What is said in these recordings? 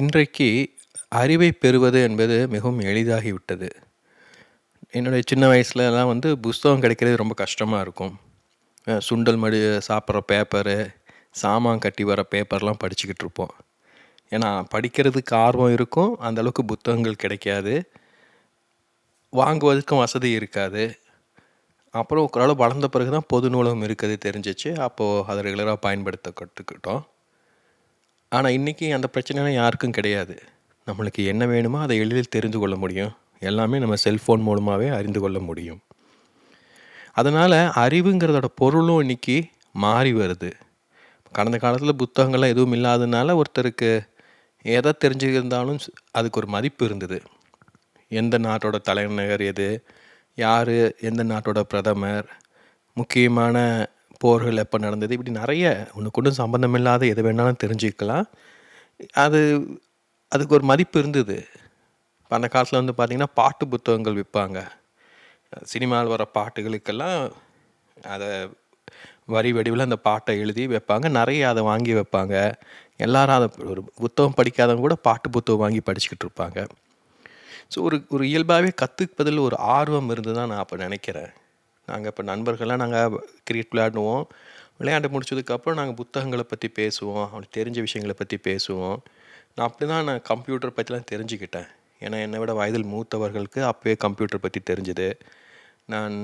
இன்றைக்கு அறிவை பெறுவது என்பது மிகவும் எளிதாகிவிட்டது. என்னுடைய சின்ன வயசுலலாம் வந்து புஸ்தகம் கிடைக்கிறது ரொம்ப கஷ்டமாக இருக்கும். சுண்டல் மடி சாப்பிட்ற பேப்பரு, சாமான் கட்டி வர பேப்பர்லாம் படிச்சுக்கிட்டு இருப்போம். ஏன்னா படிக்கிறதுக்கு ஆர்வம் இருக்கும். அந்தளவுக்கு புத்தகங்கள் கிடைக்காது. வாங்குவதற்கும் வசதி இருக்காது. அப்புறம் ஓரளவு வளர்ந்த பிறகு தான் பொது நூலகம் இருக்குது தெரிஞ்சிச்சு அப்போது அதை ரெகுலராக பயன்படுத்த கற்றுக்கிட்டோம் ஆனால் இன்றைக்கி அந்த பிரச்சனைலாம் யாருக்கும் கிடையாது. நம்மளுக்கு என்ன வேணுமோ அதை எளிதில் தெரிந்து கொள்ள முடியும். எல்லாமே நம்ம செல்ஃபோன் மூலமாகவே அறிந்து கொள்ள முடியும். அதனால் அறிவுங்கிறதோட பொருளும் இன்னைக்கு மாறி வருது. கடந்த காலத்தில் புத்தகங்கள்லாம் எதுவும் இல்லாததுனால ஒருத்தருக்கு எதை தெரிஞ்சிருந்தாலும் அதுக்கு ஒரு மதிப்பு இருந்தது. எந்த நாட்டோட தலைநகர் எது? யார் எந்த நாட்டோட பிரதமர்? முக்கியமான போர்கள் எப்போ நடந்தது? இப்படி நிறைய ஒண்ணுக்கு ஒன்றும் சம்மந்தம் இல்லாத எது வேணாலும் தெரிஞ்சுக்கலாம். அது அதுக்கு ஒரு மதிப்பு இருந்தது. இப்போ அந்த காலத்தில் வந்து பார்த்திங்கன்னா பாட்டு புத்தகங்கள் விற்பாங்க சினிமாவில் வர பாட்டுகளுக்கெல்லாம் அதை வரி வடிவில் அந்த பாட்டை எழுதி வைப்பாங்க. நிறைய அதை வாங்கி வைப்பாங்க. எல்லாரும் அதை ஒரு புத்தகம் படிக்காதவங்க கூட பாட்டு புத்தகம் வாங்கி படிச்சுக்கிட்டு இருப்பாங்க. ஸோ ஒரு ஒரு இயல்பாகவே கற்றுப்பதில் ஒரு ஆர்வம் இருந்து தான் நான் அப்போ நினைக்கிறேன் நாங்கள் இப்போ நண்பர்கள்லாம் நாங்கள் கிரிக்கெட் விளையாடுவோம். விளையாண்டு முடிச்சதுக்கப்புறம் நாங்கள் புத்தகங்களை பற்றி பேசுவோம். அவங்களுக்கு தெரிஞ்ச விஷயங்கள பற்றி பேசுவோம். நான் அப்படி தான் நான் கம்ப்யூட்டர் பற்றிலாம் தெரிஞ்சுக்கிட்டேன். ஏன்னா என்னை விட வயதில் மூத்தவர்களுக்கு அப்போயே கம்ப்யூட்டர் பற்றி தெரிஞ்சது. நான்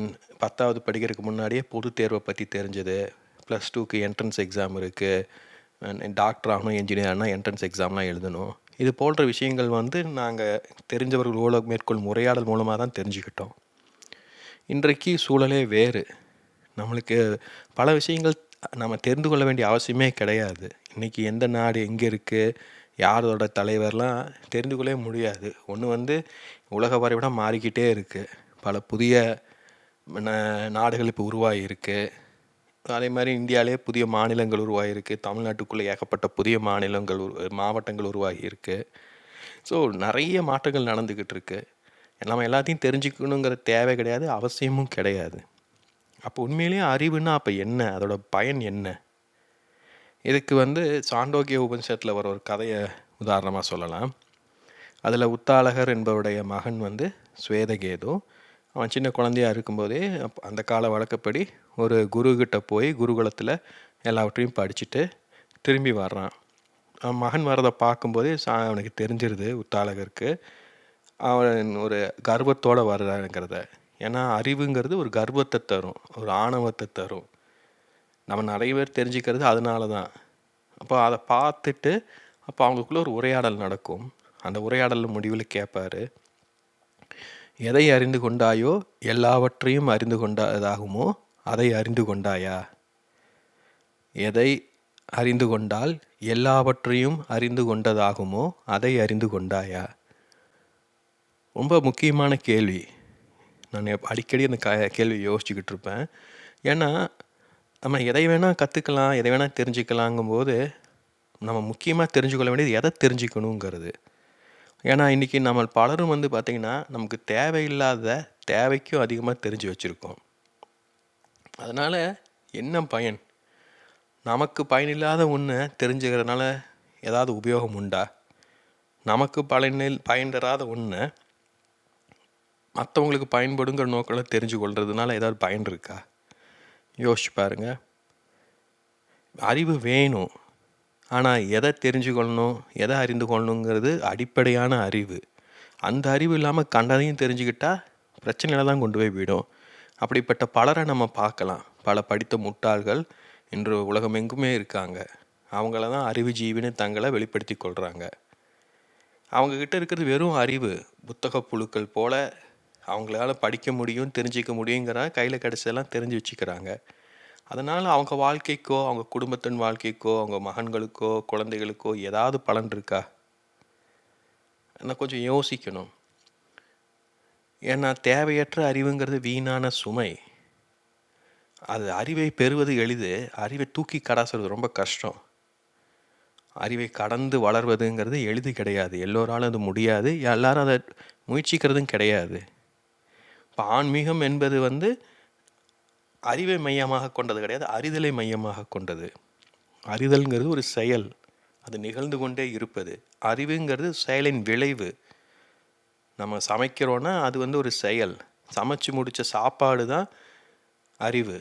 10வது படிக்கிறதுக்கு முன்னாடியே பொதுத் தேர்வை பற்றி தெரிஞ்சது. ப்ளஸ் டூக்கு என்ட்ரன்ஸ் எக்ஸாம் இருக்குது டாக்டர் ஆகணும், என்ஜினியர் ஆனால் என்ட்ரன்ஸ் எக்ஸாம்லாம் எழுதணும். இது போன்ற விஷயங்கள் வந்து நாங்கள் தெரிஞ்சவர்களோட மேற்கொள் உரையாடல் மூலமாக தான் தெரிஞ்சுக்கிட்டோம். இன்றைக்கு சூழலே வேறு. நம்மளுக்கு பல விஷயங்கள் நம்ம தெரிந்து கொள்ள வேண்டிய அவசியமே கிடையாது. இன்றைக்கி எந்த நாடு எங்கே இருக்குது யாரோட தலைவர்லாம் தெரிந்து கொள்ளவே முடியாது. ஒன்று வந்து உலக வரைபடம் மாறிக்கிட்டே இருக்குது பல புதிய ந நாடுகள் இப்போ உருவாகியிருக்கு. அதே மாதிரி இந்தியாவிலே புதிய மாநிலங்கள் உருவாகியிருக்கு. தமிழ்நாட்டுக்குள்ளே ஏகப்பட்ட புதிய மாநிலங்கள் உரு மாவட்டங்கள் உருவாகியிருக்கு. ஸோ நிறைய மாற்றங்கள் நடந்துக்கிட்டு இருக்குது நம்ம எல்லாத்தையும் தெரிஞ்சுக்கணுங்கிற தேவை கிடையாது. அவசியமும் கிடையாது. அப்போ உண்மையிலேயே அறிவுன்னா அப்போ என்ன? அதோட பயன் என்ன? இதுக்கு வந்து சாண்டோக்கிய உபனிஷத்தில் வர ஒரு கதையை உதாரணமாக சொல்லலாம். அதில் உத்தாலகர் என்பவருடைய மகன் வந்து சுவேதகேது. அவன் சின்ன குழந்தையா இருக்கும்போதே அந்த கால வழக்கப்படி ஒரு குருக்கிட்ட போய் குருகுலத்தில் எல்லாவற்றையும் படிச்சுட்டு திரும்பி வர்றான். அவன் மகன் வரதை பார்க்கும்போதே சா அவனுக்கு தெரிஞ்சிருது உத்தாலகருக்கு. அவன் ஒரு கர்வத்தோட வர்றாங்கிறத. ஏன்னா அறிவுங்கிறது ஒரு கர்வத்தை தரும். ஒரு ஆணவத்தை தரும். நம்ம நிறைய பேர் தெரிஞ்சுக்கிறது அதனால தான். அப்போ அதை பார்த்துட்டு அப்போ அவங்களுக்குள்ள ஒரு உரையாடல் நடக்கும். அந்த உரையாடல் முடிவில் கேட்பார் "எதை அறிந்து கொண்டாயோ எல்லாவற்றையும் அறிந்து கொண்டதாகுமோ அதை அறிந்து கொண்டாயா? எதை அறிந்து கொண்டால் எல்லாவற்றையும் அறிந்து கொண்டதாகுமோ அதை அறிந்து கொண்டாயா?" ரொம்ப முக்கியமான கேள்வி. நான் அடிக்கடி அந்த க கேள்விய யோசிச்சுக்கிட்டு இருப்பேன். ஏன்னா, நம்ம எதை வேணால் கற்றுக்கலாம் எதை வேணால் தெரிஞ்சுக்கலாங்கும்போது, நம்ம முக்கியமாக தெரிஞ்சுக்கொள்ள வேண்டியது எதை தெரிஞ்சுக்கணுங்கிறது. ஏன்னா இன்றைக்கி நம்ம பலரும் வந்து பார்த்திங்கன்னா நமக்கு தேவையில்லாத தேவைக்கும் அதிகமாக தெரிஞ்சு வச்சிருக்கோம். அதனால் என்ன பயன்? நமக்கு பயனில்லாத ஒன்று தெரிஞ்சுக்கிறதுனால ஏதாவது உபயோகம் உண்டா? நமக்கு பலனில் பயன் தராத ஒன்று மற்றவங்களுக்கு பயன்படுங்கிற நோக்கில் தெரிஞ்சு கொள்றதுனால ஏதாவது பயன் இருக்கா? யோசிச்சு பாருங்க. அறிவு வேணும். ஆனால் எதை தெரிஞ்சு தெரிஞ்சுக்கொள்ளணும், எதை அறிந்து கொள்ளணுங்கிறது அடிப்படையான அறிவு. அந்த அறிவு இல்லாமல் கண்டதையும் தெரிஞ்சுக்கிட்டால் பிரச்சனையில தான் கொண்டு போய் விடும். அப்படிப்பட்ட பலரை நம்ம பார்க்கலாம். பல படித்த முட்டாள்கள் இன்று உலகமெங்குமே இருக்காங்க. அவங்கள தான் அறிவுஜீவின்னு தங்கள தங்களை வெளிப்படுத்தி கொள்கிறாங்க அவங்கக்கிட்ட இருக்கிறது வெறும் அறிவு. புத்தக புழுக்கள் போல அவங்களால படிக்க முடியும், தெரிஞ்சுக்க முடியுங்கிற கையில் கிடச்சதெல்லாம் தெரிஞ்சு வச்சுக்கிறாங்க. அதனால் அவங்க வாழ்க்கைக்கோ, அவங்க குடும்பத்தின் வாழ்க்கைக்கோ, அவங்க மகன்களுக்கோ, குழந்தைகளுக்கோ ஏதாவது பலன் இருக்கா? நான் கொஞ்சம் யோசிக்கணும். ஏன்னா தேவையற்ற அறிவுங்கிறது வீணான சுமை. அது அறிவை பெறுவது எளிது. அறிவை தூக்கி கடாசுறது ரொம்ப கஷ்டம். அறிவை கடந்து வளர்வதுங்கிறது எளிது கிடையாது. எல்லோராலும் அது முடியாது. எல்லாரும் அதை முயற்சிக்கிறதும் கிடையாது. இப்போ ஆன்மீகம் என்பது வந்து அறிவை மையமாக கொண்டது கிடையாது. அறிதலை மையமாக கொண்டது. அறிதல்ங்கிறது ஒரு செயல். அது நிகழ்ந்து கொண்டே இருப்பது அறிவுங்கிறது செயலின் விளைவு நம்ம சமைக்கிறோன்னா அது வந்து ஒரு செயல் சமைச்சு முடித்த சாப்பாடு தான் அறிவு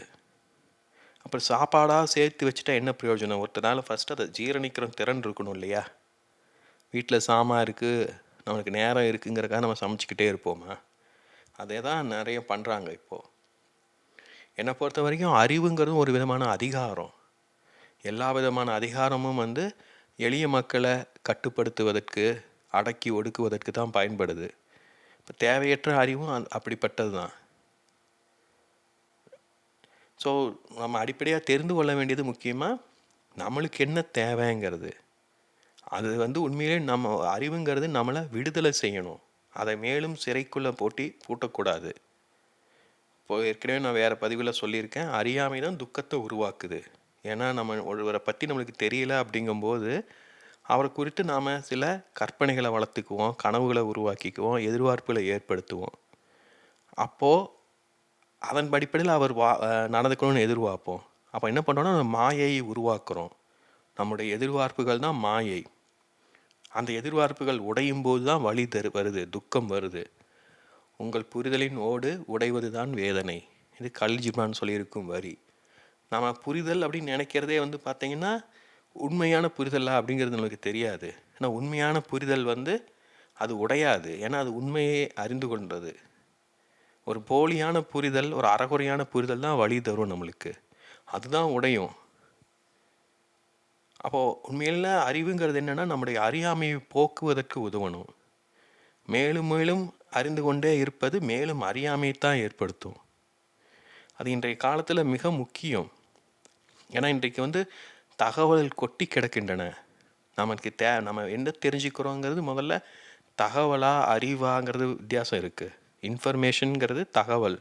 அப்புறம் சாப்பாடாக சேர்த்து வச்சுட்டா என்ன பிரயோஜனம் ஒருத்தனால ஃபஸ்ட்டு அதை ஜீரணிக்கிற திறன் இருக்கணும் இல்லையா வீட்டில் சாமான் இருக்குது நம்மளுக்கு நேரம் இருக்குங்கிறக்காக நம்ம சமைச்சிக்கிட்டே இருப்போமா அதே தான் நிறைய பண்ணுறாங்க இப்போது என்னை பொறுத்த வரைக்கும் அறிவுங்கிறதும் ஒரு விதமான அதிகாரம். எல்லா விதமான அதிகாரமும் வந்து எளிய மக்களை கட்டுப்படுத்துவதற்கு அடக்கி ஒடுக்குவதற்கு தான் பயன்படுது. இப்போ தேவையற்ற அறிவும் அந் அப்படிப்பட்டது தான் ஸோ நம்ம அடிப்படையாக தெரிந்து கொள்ள வேண்டியது முக்கியமாக நம்மளுக்கு என்ன தேவைங்கிறது. அது வந்து உண்மையிலே நம்ம அறிவுங்கிறது நம்மளை விடுதலை செய்யணும். அதை மேலும் சிறைக்குள்ளே போட்டி பூட்டக்கூடாது. இப்போ ஏற்கனவே நான் வேறு பதிவில் சொல்லியிருக்கேன். அறியாமை தான் துக்கத்தை உருவாக்குது. ஏன்னா நம்ம ஒருவரை பற்றி நம்மளுக்கு தெரியல அப்படிங்கும்போது அவரை குறித்து நாம் சில கற்பனைகளை வளர்த்துக்குவோம் கனவுகளை உருவாக்கிக்குவோம் எதிர்பார்ப்புகளை ஏற்படுத்துவோம். அப்போது அதன் அடிப்படையில் அவர் வா நடந்துக்கணும்னு எதிர்பார்ப்போம். அப்போ என்ன பண்ணுறோன்னா மாயையை உருவாக்குறோம். நம்முடைய எதிர்பார்ப்புகள் தான் மாயை. அந்த எதிர்பார்ப்புகள் உடையும் போது தான் வழி தரு வருது துக்கம் வருது. உங்கள் புரிதலின் ஓடு உடைவது தான் வேதனை. இது கல்ஜிபான் சொல்லியிருக்கும் வரி. நாம் புரிதல் அப்படின்னு நினைக்கிறதே வந்து பார்த்திங்கன்னா உண்மையான புரிதலா அப்படிங்கிறது நமக்கு தெரியாது. ஏன்னா உண்மையான புரிதல் வந்து அது உடையாது. ஏன்னா அது உண்மையை அறிந்து கொண்டது. ஒரு போலியான புரிதல் ஒரு அறகுறையான புரிதல் தான் வழி தரும் நம்மளுக்கு. அதுதான் உடையும். அப்போது உண்மையில் அறிவுங்கிறது என்னென்னா நம்முடைய அறியாமையை போக்குவதற்கு உதவணும். மேலும் மேலும் அறிந்து கொண்டே இருப்பது மேலும் அறியாமையை தான் ஏற்படுத்தும். அது இன்றைய காலத்தில் மிக முக்கியம். ஏன்னா இன்றைக்கு வந்து தகவல் கொட்டி கிடக்கின்றன. நமக்கு தே நம்ம என்ன தெரிஞ்சுக்கிறோங்கிறது முதல்ல தகவலா அறிவாங்கிறது வித்தியாசம் இருக்குது இன்ஃபர்மேஷனுங்கிறது தகவல்.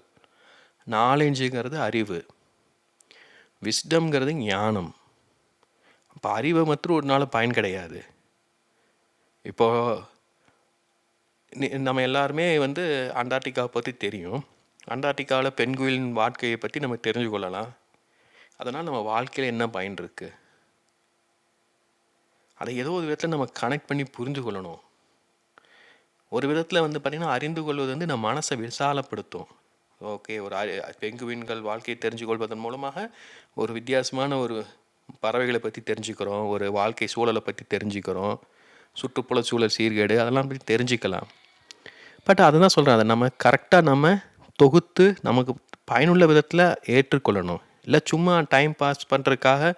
நாலேஜுங்கிறது அறிவு. விஸ்டம்ங்கிறது ஞானம். இப்போ அறிவை மற்றும் ஒரு நாள் பயன் கிடையாது. இப்போது நம்ம எல்லாருமே வந்து அண்டார்டிகாவை பற்றி தெரியும். அண்டார்டிகாவில் பெண்குயிலின் வாழ்க்கையை பற்றி நம்ம தெரிஞ்சு கொள்ளலாம். அதனால் நம்ம வாழ்க்கையில் என்ன பயன் இருக்குது அதை ஏதோ ஒரு விதத்தில் நம்ம கனெக்ட் பண்ணி புரிந்து கொள்ளணும். ஒரு விதத்தில் வந்து பார்த்திங்கன்னா அறிந்து கொள்வது வந்து நம்ம மனசை விசாலப்படுத்தும். ஓகே ஒரு பெங்குவின்கள் வாழ்க்கையை தெரிஞ்சு கொள்வதன் மூலமாக ஒரு வித்தியாசமான ஒரு பறவைகளை பற்றி தெரிஞ்சுக்கிறோம் ஒரு வாழ்க்கை சூழலை பற்றி தெரிஞ்சுக்கிறோம் சுற்றுப்புற சூழல் சீர்கேடு அதெல்லாம் பற்றி தெரிஞ்சுக்கலாம். பட் அதுதான் சொல்கிறேன் அதை நம்ம கரெக்டாக நம்ம தொகுத்து நமக்கு பயனுள்ள விதத்தில் ஏற்றுக்கொள்ளணும். இல்லை சும்மா டைம் பாஸ் பண்ணுறதுக்காக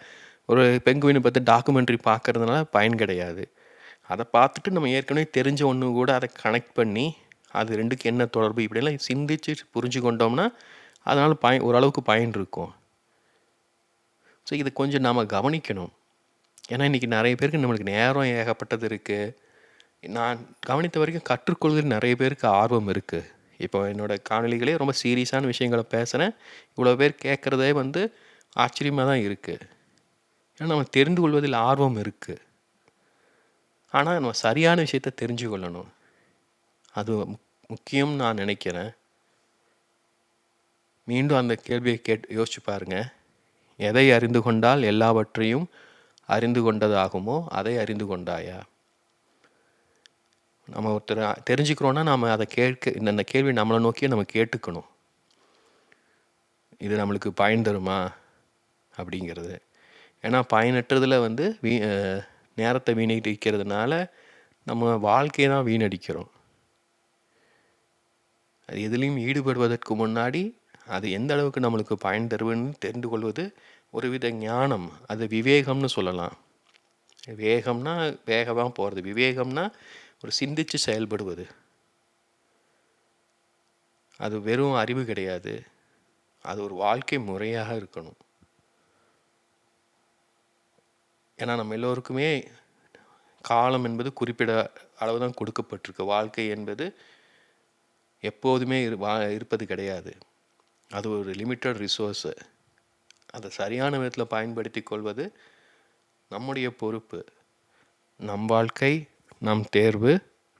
ஒரு பெங்குவினை பற்றி டாக்குமெண்ட்ரி பார்க்குறதுனால பயன் கிடையாது. அதை பார்த்துட்டு நம்ம ஏற்கனவே தெரிஞ்ச ஒன்று கூட அதை கனெக்ட் பண்ணி அது ரெண்டுக்கு என்ன தொடர்பு இப்படியெல்லாம் சிந்திச்சு புரிஞ்சு கொண்டோம்னா அதனால் பயன் ஓரளவுக்கு பயன் இருக்கும். ஸோ இது கொஞ்சம் நாம் கவனிக்கணும். ஏன்னா இன்றைக்கி நிறைய பேருக்கு நம்மளுக்கு நேரம் ஏகப்பட்டது இருக்குது நான் கவனித்த வரைக்கும் கற்றுக்கொள்கிற நிறைய பேருக்கு ஆர்வம் இருக்குது இப்போ என்னோடய காணொலிகளே ரொம்ப சீரியஸான விஷயங்களை பேசுகிறேன் இவ்வளோ பேர் கேட்குறதே வந்து ஆச்சரியமாக தான் இருக்குது ஏன்னா நம்ம தெரிந்து கொள்வதில் ஆர்வம் இருக்குது ஆனால் நம்ம சரியான விஷயத்த தெரிஞ்சு கொள்ளணும். அது முக்கியம் நான் நினைக்கிறேன். மீண்டும் அந்த கேள்வியை கேட் யோசிச்சு பாருங்கள் எதை அறிந்து கொண்டால் எல்லாவற்றையும் அறிந்து கொண்டதாகுமோ அதை அறிந்து கொண்டாயா? நம்ம ஒருத்தர் தெரிஞ்சுக்கிறோன்னா நம்ம அதை கேட்க இந்த கேள்வி நம்மளை நோக்கியே நம்ம கேட்டுக்கணும். இது நம்மளுக்கு பயன் தருமா? அப்படிங்கிறது. ஏன்னா பயனற்றதில் வந்து வீ நேரத்தை வீணடிக்கிறதுனால நம்ம வாழ்க்கையை தான் வீணடிக்கிறோம். அது எதுலேயும் ஈடுபடுவதற்கு முன்னாடி அது எந்த அளவுக்கு நம்மளுக்கு பயன் தருவன்னு தெரிந்து கொள்வது ஒரு வித ஞானம். அது விவேகம்னு சொல்லலாம். வேகம்னா வேகமாக போகிறது விவேகம்னா ஒரு சிந்தித்து செயல்படுவது. அது வெறும் அறிவு கிடையாது. அது ஒரு வாழ்க்கை முறையாக இருக்கணும். ஏன்னா நம்ம எல்லோருக்குமே காலம் என்பது குறிப்பிட அளவு தான் கொடுக்கப்பட்டிருக்கு. வாழ்க்கை என்பது எப்போதுமே இரு வா இருப்பது கிடையாது. அது ஒரு லிமிட்டட் ரிசோர்ஸு அதை சரியான விதத்தில் பயன்படுத்தி கொள்வது நம்முடைய பொறுப்பு. நம் வாழ்க்கை நம் தேர்வு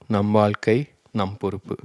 நம் வாழ்க்கை நம் பொறுப்பு.